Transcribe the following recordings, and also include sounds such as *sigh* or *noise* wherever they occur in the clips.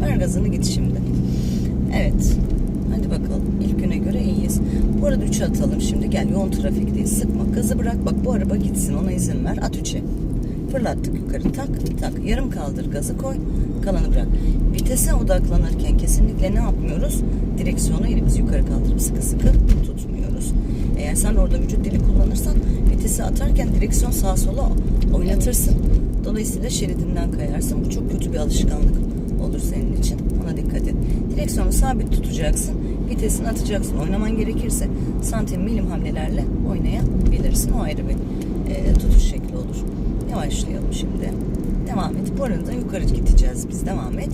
Ver gazını git şimdi. Evet. Hadi bakalım. İlk güne göre iyiyiz. Bu arada 3'e atalım şimdi. Gel yoğun trafikteyiz. Sıkma. Gazı bırak. Bak bu araba gitsin. Ona izin ver. At 3'e. Fırlattık yukarı. Tak tak. Yarım kaldır. Gazı koy. Kalanı bırak. Vitese odaklanırken kesinlikle ne yapmıyoruz? Direksiyonu elimizi yukarı kaldırıp sıkı sıkı tutmuyoruz. Eğer sen orada vücut dili kullanırsan vitesi atarken direksiyon sağa sola oynatırsın. Dolayısıyla şeridinden kayarsın. Bu çok kötü bir alışkanlık olur senin için. Ona dikkat et. Direksiyonu sabit tutacaksın. Vitesini atacaksın. Oynaman gerekirse santim milim hamlelerle oynayabilirsin. O ayrı bir e, tutuş şekli olur. Yavaşlayalım şimdi. Devam et. Bu arada yukarı gideceğiz biz. Devam et.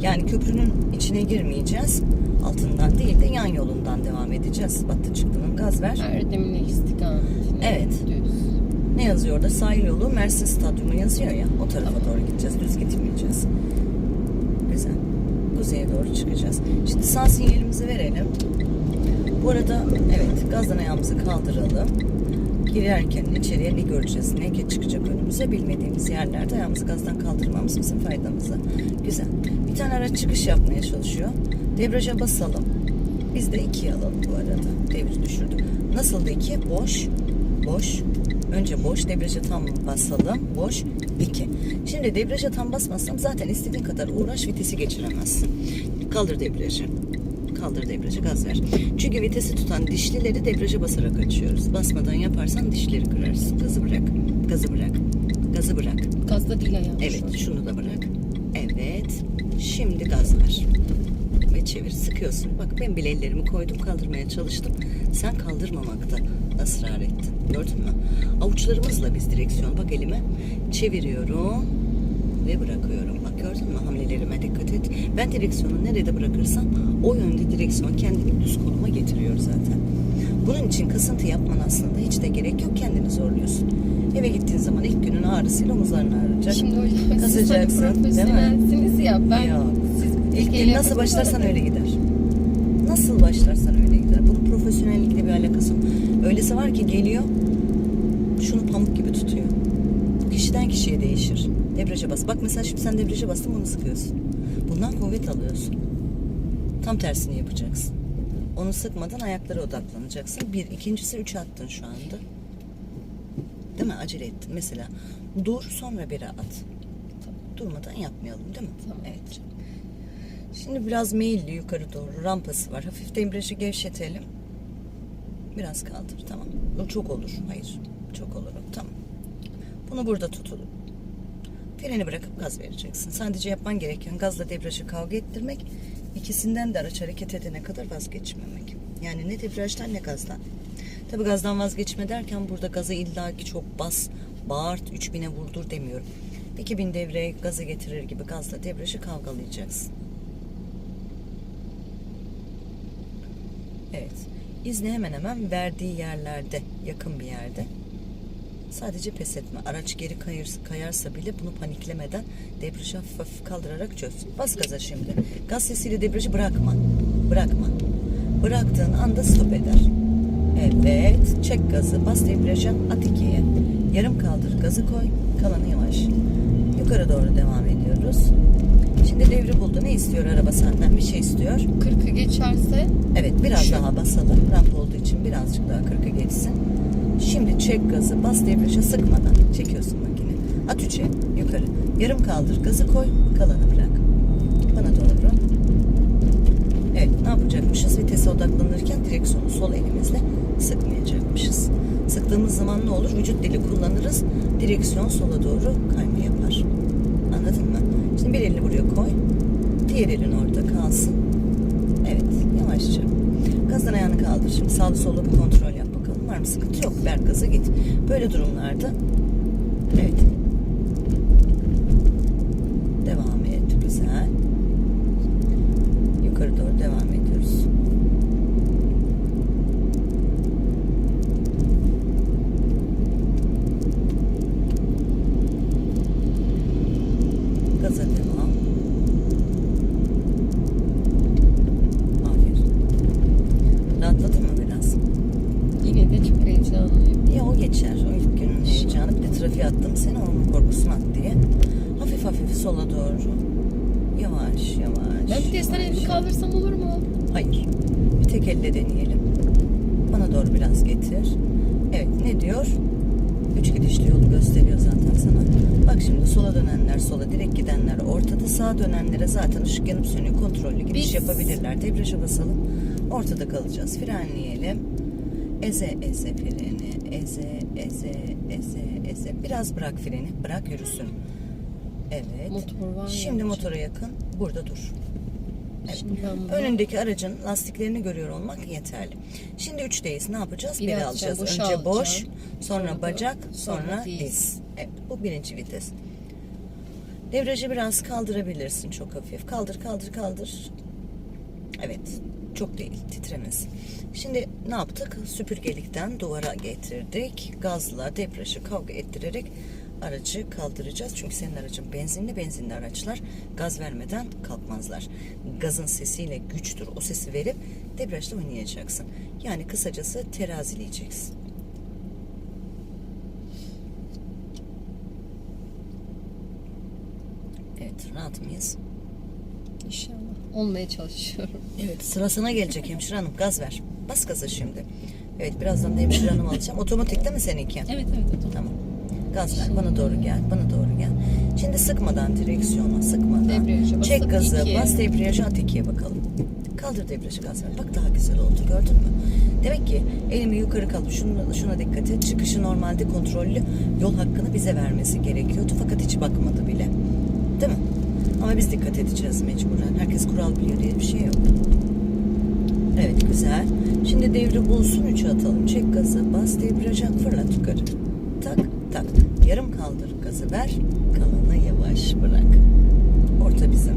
Yani köprünün içine girmeyeceğiz. Altından değil de yan yolundan devam edeceğiz. Battı çıktının gaz ver. Erdemli istikametine. Evet. Düz. Ne yazıyor orada? Sahil yolu Mersin Stadyumu yazıyor ya. O tarafa doğru gideceğiz. Düz gitmeyeceğiz. Güzel. Kuzeye doğru çıkacağız. Şimdi sağ sinyalimizi verelim. Bu arada evet gazdan ayağımızı kaldıralım. Girerken içeriye ne göreceğiz? Ne çıkacak önümüze bilmediğimiz yerlerde ayağımızı gazdan kaldırmamız bizim faydamıza. Güzel. Bir tane araç çıkış yapmaya çalışıyor. Debriyaja basalım. Biz de ikiye alalım bu arada. Devir düşürdük. Nasıl da iki? Boş. Boş. Önce boş. Debriyaja tam basalım. Boş. iki. Şimdi debriyaja tam basmazsam zaten istediğin kadar uğraş vitesi geçiremezsin. Kaldır debriyajı. Kaldır debriyajı gaz ver. Çünkü vitesi tutan dişlileri debriyaja basarak açıyoruz. Basmadan yaparsan dişleri kırarsın. Gazı bırak. Gazı bırak. Gazı bırak. Gazda değil ayağım. Evet, şunu da bırak. Evet. Şimdi gaz ver. Çevir. Sıkıyorsun. Bak ben bile ellerimi koydum kaldırmaya çalıştım. Sen kaldırmamakta ısrar ettin. Gördün mü? Avuçlarımızla biz direksiyon bak elime çeviriyorum ve bırakıyorum. Bak gördün mü hamlelerime dikkat et. Ben direksiyonu nerede bırakırsam o yönde direksiyon kendini düz konuma getiriyor zaten. Bunun için kasıntı yapman aslında hiç de gerek yok. Kendini zorluyorsun. Eve gittiğin zaman ilk günün ağrısıyla omuzların ağrıyacak. Şimdi hocam siz Kasacaksın, değil mi? ya. Ben İlk el gün nasıl başlarsan öyle gider. Nasıl başlarsan öyle gider. Bunun profesyonellikle bir alakası yok. Öylesi var ki geliyor, şunu pamuk gibi tutuyor. Bu kişiden kişiye değişir. Debriyaja bas. Bak mesela şimdi sen debriyaja bastın bunu sıkıyorsun. Bundan kuvvet alıyorsun. Tam tersini yapacaksın. Onu sıkmadan ayaklara odaklanacaksın. Bir. ikincisi üç attın şu anda. Değil mi? Acele ettin. Mesela dur sonra bire at. Durmadan yapmayalım değil mi? Tamam. Evet. Şimdi biraz meyilli yukarı doğru rampası var. Hafif debriyajı gevşetelim. Biraz kaldır tamam. O çok olur. Hayır. Çok olur. Tamam. Bunu burada tutalım. Freni bırakıp gaz vereceksin. Sadece yapman gereken gazla debriyajı kavga ettirmek. ikisinden de araç hareket edene kadar vazgeçmemek. Yani ne debriyajdan ne gazdan. Tabi gazdan vazgeçme derken burada gaza illaki çok bas, bağırt, 3000'e vurdur demiyorum. 2000 devreye gazı getirir gibi gazla debriyajı kavgalayacaksın. Evet. İzni hemen hemen verdiği yerlerde, yakın bir yerde. Sadece pes etme. Araç geri kayırsa, kayarsa bile bunu paniklemeden debriyajı hafif hafif kaldırarak çöz. Bas gaza şimdi. Gaz sesiyle debriyajı bırakma. Bırakma. Bıraktığın anda stop eder. Evet. Çek gazı. Bas debriyaja. At ikiye. Yarım kaldır. Gazı koy. Kalanı yavaş. Yukarı doğru devam ediyoruz. Şimdi devri buldu. Ne istiyor araba senden? Bir şey istiyor. 40'ı geçerse Evet biraz Şu. daha basalım. Ramp olduğu için birazcık daha 40'ı geçsin. Şimdi çek gazı. Bas debriyaja sıkmadan çekiyorsun makine. At üçe yukarı. Yarım kaldır. Gazı koy. Kalanı bırak. Bana doğru. Evet ne yapacakmışız? Vitese odaklanırken direksiyonu sol elimizle sıkmayacakmışız. Sıktığımız zaman ne olur? Vücut dili kullanırız. Direksiyon sola doğru kayma yapar. Anladın mı? Şimdi bir elini buraya koy. Diğer elin orada kalsın. Evet, yavaşça. Gazdan ayağını kaldır. Şimdi sağlı sollu bir kontrol yap bakalım. Var mı sıkıntı? Yok. Ver gazı git. Böyle durumlarda evet. Devam et. Güzel. Yukarı doğru devam ediyoruz. Gaza devam. Aferin. Rahatladın mı biraz? yine de çok heyecanlıyım. Ya o geçer. O ilk günün heyecanı. Bir de trafiğe attım seni onun korkusunu at diye. Hafif hafif sola doğru. Yavaş yavaş. Ben bir testten yavaş. elimi kaldırsam olur mu? Hayır. Bir tek elle deneyelim. Bana doğru biraz getir. Evet ne diyor? Üç gidişli yolu gösteriyor zaten sana. Bak şimdi sola dönenler sola, direkt gidenler ortada, sağa dönenlere zaten ışık yanıp sönüyor. Kontrollü gidiş Biz- yapabilirler. Debriyaja basalım. Ortada kalacağız. Frenleyelim. Eze eze freni. Eze eze eze eze. Biraz bırak freni. Bırak yürüsün. Evet. Motor var Şimdi ya. motora yakın. Burada dur. Şimdi ben bunu Önündeki aracın lastiklerini görüyor olmak yeterli. Şimdi üçteyiz. Ne yapacağız? Biri Biri alacağız. boşa Önce boş, alacağım. sonra Sonra bacak, sonra, sonra diz. diz. Evet, bu birinci vites. Devreci biraz kaldırabilirsin çok hafif. Kaldır, kaldır, kaldır. Evet, çok değil, titremez. Şimdi ne yaptık? Süpürgelikten duvara getirdik. Gazla debriyajı kavga ettirerek aracı kaldıracağız. Çünkü senin aracın benzinli, benzinli araçlar gaz vermeden kalkmazlar. Gazın sesiyle güçtür. O sesi verip debriyajla oynayacaksın. Yani kısacası terazileyeceksin. Evet, rahat mıyız? İnşallah olmaya çalışıyorum. *laughs* Evet sıra sana gelecek hemşire hanım. Gaz ver. Bas gaza şimdi. Evet birazdan da hemşire hanım alacağım. Otomatik değil mi seninki? Evet evet. evet. Tamam. Gaz ver. Bana doğru gel. Bana doğru gel. Şimdi sıkmadan direksiyona sıkmadan. Debriyaja Çek gazı. ikiye. Bas debriyajı at ikiye bakalım. Kaldır debriyajı gaz ver. Bak daha güzel oldu gördün mü? Demek ki elimi yukarı kalıp şuna, şuna dikkat et. Çıkışı normalde kontrollü yol hakkını bize vermesi gerekiyordu. Fakat hiç bakmadı bile. Değil mi? Ama biz dikkat edeceğiz mecburen. Herkes kural biliyor diye bir şey yok. Evet güzel. Şimdi devri bulsun 3'e atalım. Çek gazı, bas debriyaja fırlat yukarı. Tak tak. Yarım kaldır gazı ver. Kalanı yavaş bırak. Orta bizim.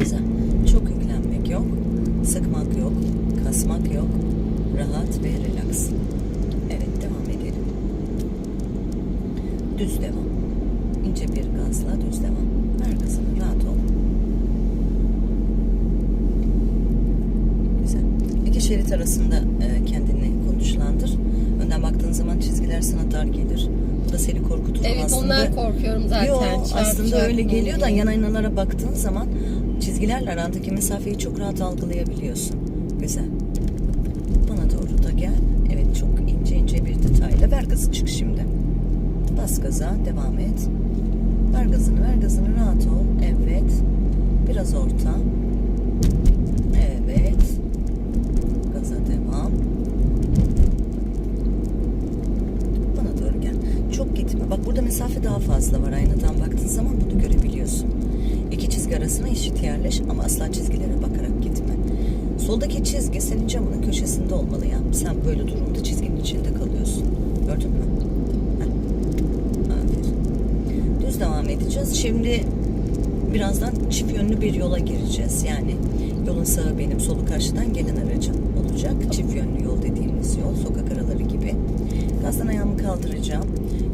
Güzel. Çok yüklenmek yok. Sıkmak yok. Kasmak yok. Rahat ve relax. Evet devam edelim. Düz devam. İnce bir gazla düz devam. Ver gazını rahat ol. Güzel. İki şerit arasında e, kendini konuşlandır. Önden baktığın zaman çizgiler sana dar gelir. Bu da seni korkutur. Evet aslında. ondan korkuyorum zaten. Yo, aslında öyle geliyor da diye. yan aynalara baktığın zaman çizgilerle arandaki mesafeyi çok rahat algılayabiliyorsun. Güzel. Bana doğru da gel. Evet çok ince ince bir detayla. Ver gazı çık şimdi. Bas gaza devam et. Ver gazını ver gazını rahat ol. Evet. Biraz orta. Evet. Gaza devam. Bana doğru gel. Çok gitme. Bak burada mesafe daha fazla var. Aynadan baktığın zaman bunu görebiliyorsun. İki çizgi arasına eşit yerleş ama asla çizgilere bakarak gitme. Soldaki çizgi senin camının köşesinde olmalı ya. Sen böyle durumda çizginin içinde kalıyorsun. Gördün mü? Düz devam edeceğiz. Şimdi birazdan çift yönlü bir yola gireceğiz. Yani yolun sağı benim, solu karşıdan gelen aracım olacak. Çift yönlü yol dediğimiz yol, sokak araları gibi. Gazdan ayağımı kaldıracağım.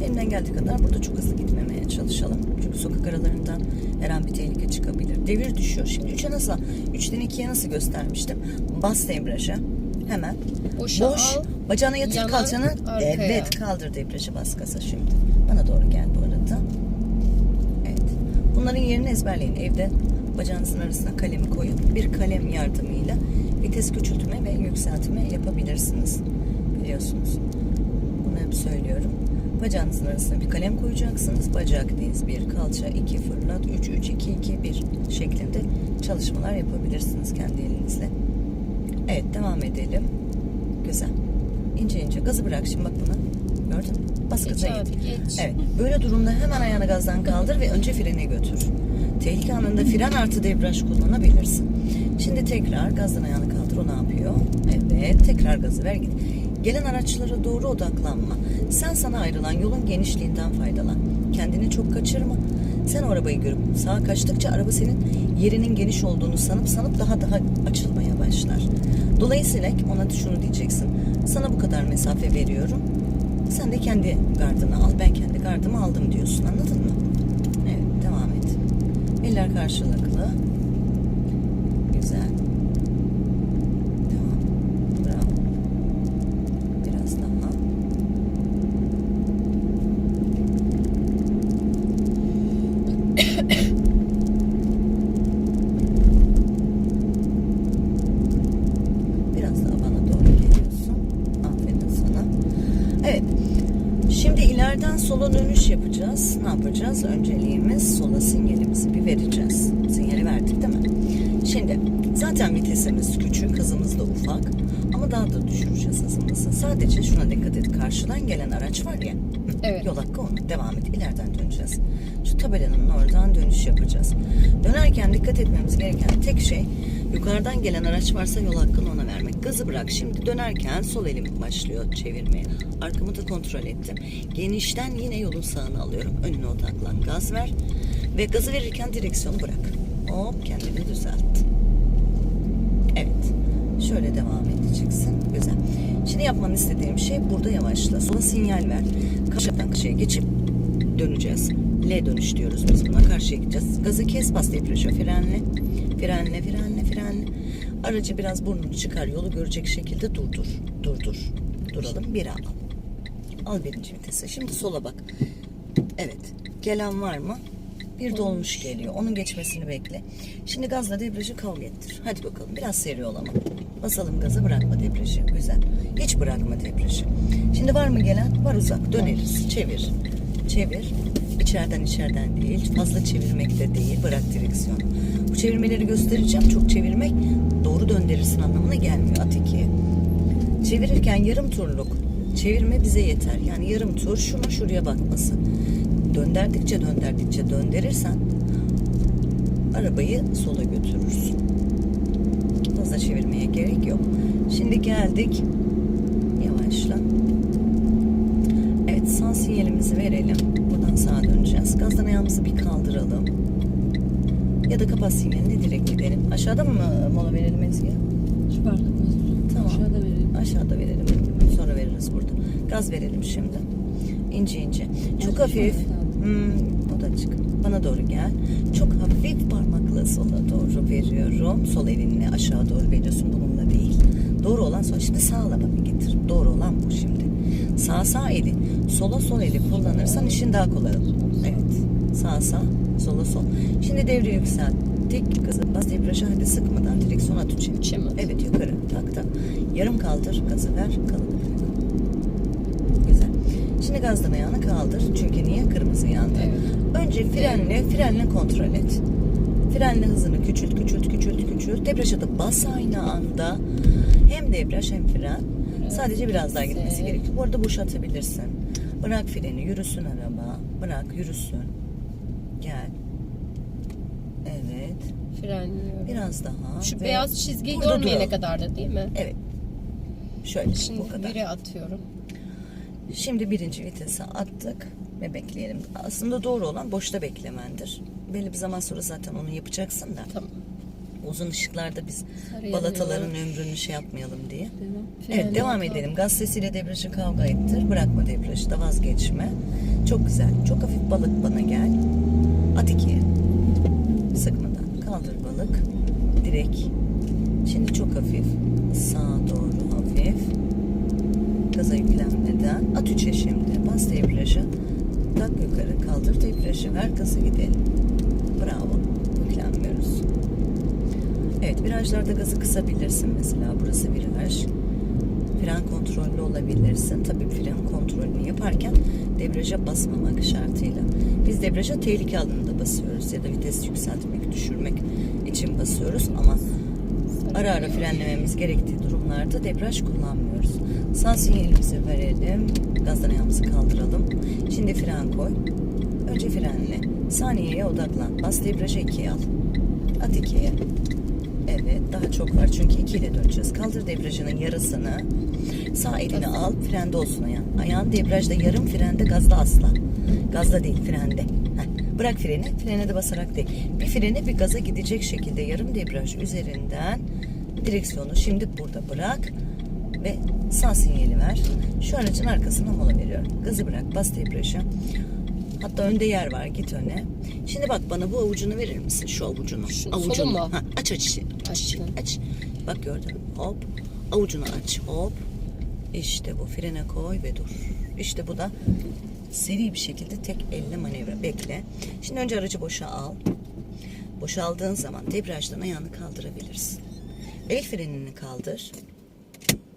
Elimden geldiği kadar burada çok hızlı gitmemeye çalışalım. Çünkü sokak aralarından her an bir tehlike çıkabilir. Devir düşüyor. Şimdi 3'e nasıl, 3'ten 2'ye nasıl göstermiştim? Bas debriyaja. Hemen. Boşa Boş. al. Bacağına kalçanı. arkaya. Evet kaldır debriyajı bas gaza şimdi. Bana doğru gel bu arada. Bunların yerini ezberleyin. Evde bacağınızın arasına kalemi koyun. Bir kalem yardımıyla vites küçültme ve yükseltme yapabilirsiniz. Biliyorsunuz. Bunu hep söylüyorum. Bacağınızın arasına bir kalem koyacaksınız. Bacak, diz, bir, kalça, iki, fırlat, üç, üç, iki, iki, bir şeklinde çalışmalar yapabilirsiniz kendi elinizle. Evet devam edelim. Güzel. İnce ince gazı bırak şimdi bak buna. Gördün mü? Bas Geç gaza abi, git. geç. Evet. Böyle durumda hemen ayağını gazdan kaldır ve önce frene götür. Tehlike anında fren artı debriyaj kullanabilirsin. Şimdi tekrar gazdan ayağını kaldır. O ne yapıyor? Evet. Tekrar gazı ver git. Gelen araçlara doğru odaklanma. Sen sana ayrılan yolun genişliğinden faydalan. Kendini çok kaçırma. Sen o arabayı görüp sağa kaçtıkça araba senin yerinin geniş olduğunu sanıp sanıp daha daha açılmaya başlar. Dolayısıyla ona şunu diyeceksin. Sana bu kadar mesafe veriyorum. Sen de kendi gardını al. Ben kendi gardımı aldım diyorsun. Anladın mı? Evet. Devam et. Eller karşılıklı. Güzel. Devam. Bravo. Biraz daha. İleriden sola dönüş yapacağız. Ne yapacağız? Önceliğimiz sola sinyalimizi bir vereceğiz. Sinyali verdik değil mi? Şimdi zaten vitesimiz küçük, hızımız da ufak. Ama daha da düşüreceğiz hızımızı. Sadece şuna dikkat et. Karşıdan gelen araç var ya. Evet. Yol hakkı ona. Devam et. İleriden döneceğiz. Şu tabelanın oradan dönüş yapacağız. Dönerken dikkat etmemiz gereken tek şey yukarıdan gelen araç varsa yol hakkını ona vermek. Gazı bırak. Şimdi dönerken sol elim başlıyor çevirmeye. Arkamı da kontrol ettim. Genişten yine yolun sağını alıyorum. Önüne odaklan. Gaz ver. Ve gazı verirken direksiyonu bırak. Hop kendini düzelt. Evet. Şöyle devam edeceksin. Güzel. Şimdi yapmanı istediğim şey burada yavaşla. Sola sinyal ver. Karşıdan karşıya geçip döneceğiz. L dönüş diyoruz biz buna. Karşıya gideceğiz. Gazı kes bas depreşe frenle. Frenle frenle frenle. Aracı biraz burnunu çıkar. Yolu görecek şekilde durdur. Durdur. Duralım. Bir al. Al birinci vitese. Şimdi sola bak. Evet. Gelen var mı? Bir dolmuş geliyor. Onun geçmesini bekle. Şimdi gazla debriyajı kavga ettir. Hadi bakalım. Biraz seri ol ama. Basalım gazı bırakma debriyajı. Güzel. Hiç bırakma debriyajı. Şimdi var mı gelen? Var uzak. Döneriz. Çevir. Çevir. İçeriden içeriden değil. Fazla çevirmek de değil. Bırak direksiyonu. Bu çevirmeleri göstereceğim. Çok çevirmek doğru döndürürsün anlamına gelmiyor. At ikiye. Çevirirken yarım turluk çevirme bize yeter. Yani yarım tur şuna şuraya bakması. Dönderdikçe dönderdikçe döndürürsen arabayı sola götürürsün. Fazla çevirmeye gerek yok. Şimdi geldik. Yavaşla. Evet sağ sinyalimizi verelim. Sağa döneceğiz. Gazdan ayağımızı bir kaldıralım. Ya da kapat sinyalini direkt gidelim. Aşağıda mı mola verelim Ezgi? Fark etmez. Tamam. Aşağıda verelim. Aşağıda verelim. Sonra veririz burada. Gaz verelim şimdi. İnce ince. Çok Azıcık hafif. Hmm, o da çık. Bana doğru gel. Çok hafif parmakla sola doğru veriyorum. Sol elinle aşağı doğru veriyorsun. Bununla değil. Doğru olan sol. Şimdi sağla bak getir. Doğru olan bu şimdi. Sağ sağ eli. Sola sol eli kullanırsan işin daha kolay olur. Evet. Sağ sağ. Sola sol. Şimdi devre yükselttik. Gazı bas debriyaja hadi sıkmadan direksiyon at üçe. Üçe mi? Evet yukarı. Tak tak. Yarım kaldır. Gazı ver. Bırak. Güzel. Şimdi gazdan ayağını kaldır. Çünkü niye? Kırmızı yandı. Evet. Önce frenle, frenle kontrol et. Frenle hızını küçült, küçült, küçült, küçült. Debriyaja da bas aynı anda. Hem debriyaj hem fren. Sadece biraz daha gitmesi gerekiyor. Bu arada boşaltabilirsin. Bırak freni, yürüsün araba. Bırak, yürüsün. Gel. Evet. Frenliyorum. Biraz daha. Şu Ve beyaz çizgiyi burada görmeyene duralım. kadar da değil mi? Evet. Şöyle Şimdi bu kadar. biri atıyorum. Şimdi birinci vitese attık ve bekleyelim. Aslında doğru olan boşta beklemendir. Belli bir zaman sonra zaten onu yapacaksın da. Tamam. Uzun ışıklarda biz Sarı balataların ömrünü şey yapmayalım diye. Devam. Evet devam edelim. Gaz sesiyle debriyajı kavga ettir. Bırakma debriyajı da vazgeçme. Çok güzel. Çok hafif balık bana gel. At ikiye. Sıkmadan. Kaldır balık. Direkt. Şimdi çok hafif. Sağa doğru hafif. Gaza yüklenmeden. At üçe şimdi. Bas debriyajı. Tak yukarı. Kaldır debriyajı. Ver gazı gidelim. Bravo. Yüklenmiyoruz. Evet virajlarda gazı kısabilirsin mesela. Burası viraj. Fren kontrollü olabilirsin. Tabii fren kontrolünü yaparken debriyaja basmamak şartıyla. Biz debriyaja tehlike alanında basıyoruz ya da vites yükseltmek, düşürmek için basıyoruz ama ara ara frenlememiz gerektiği durumlarda debriyaj kullanmıyoruz. Sağ sinyalimizi verelim. Gazdan ayağımızı kaldıralım. Şimdi fren koy. Önce frenle. Saniyeye odaklan. Bas debriyaja ikiye al. At ikiye. Daha çok var çünkü iki ile döneceğiz. Kaldır debriyajının yarısını. Sağ elini al frende olsun ayağın. Ayağın debriyajda yarım frende gazda asla. Gazda değil frende. Heh, Bırak freni. Frene de basarak değil. Bir frene bir gaza gidecek şekilde yarım debriyaj üzerinden direksiyonu şimdi burada bırak ve sağ sinyali ver. Şu aracın arkasına mola veriyorum. Gazı bırak bas debriyaja. Hatta önde yer var git öne. Şimdi bak bana bu avucunu verir misin? Şu avucunu. Şu- avucunu. mu? Ha, aç aç içi. Aç içi. Aç. Bak gördün. mü? Hop. Avucunu aç. Hop. İşte bu. Frene koy ve dur. İşte bu da seri bir şekilde tek elle manevra. Bekle. Şimdi önce aracı boşa al. Boşaldığın zaman debriyajdan ayağını kaldırabilirsin. El frenini kaldır.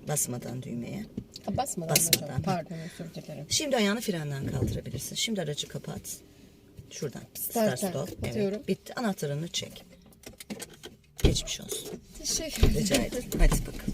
Basmadan düğmeye. Ha, basmadan, Basmadan. hocam. Pardon özür dilerim. Şimdi ayağını frenden kaldırabilirsin. Şimdi aracı kapat. Şuradan. Start Start'a stop. Evet. Bitti. Anahtarını çek. Geçmiş olsun. Teşekkür Rica ederim. Hadi bakalım.